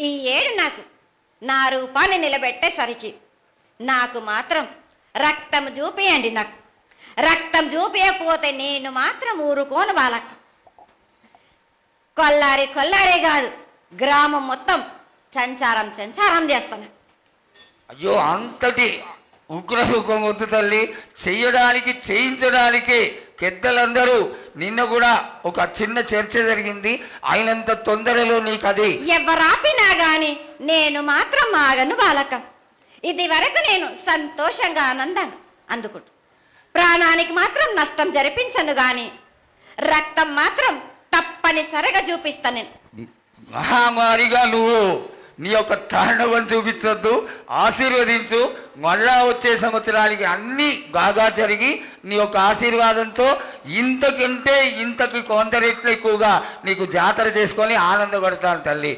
ఈ ఏడు నాకు నా రూపాన్ని నిలబెట్టేసరికి నాకు మాత్రం రక్తం చూపియండి నాకు. రక్తం చూపించకపోతే నేను మాత్రం ఊరుకోను వాళ్ళక్క కొల్లారి కొల్లారే కాదు గ్రామం మొత్తం సంచారం సంచారం చేస్తాను. అయ్యో అంతటి ఉగ్రసుఖం వద్దు తల్లి. చెయ్యడానికి చేయించడానికి పెద్దలందరూ నిన్న కూడా ఒక చిన్న చర్చ జరిగింది. అయినంత తొందరలో నీకు అది ఎవరాపినా గాని నేను మాత్రం ఆగను బాలకం. ఇది వరకు నేను సంతోషంగా ఆనందంగా అందుకుంటు. ప్రాణానికి మాత్రం నష్టం జరిపించను గాని రక్తం మాత్రం తప్పనిసరిగా చూపిస్తాను నేను. మహామారిగా నువ్వు నీ యొక్క తాండవం చూపించొద్దు ఆశీర్వదించు. మళ్ళా వచ్చే సంవత్సరానికి అన్ని బాగా జరిగి నీ యొక్క ఆశీర్వాదంతో ఇంతకంటే ఇంతకి కొంత రెట్లు ఎక్కువగా నీకు జాతర చేసుకొని ఆనందపడతాను తల్లి.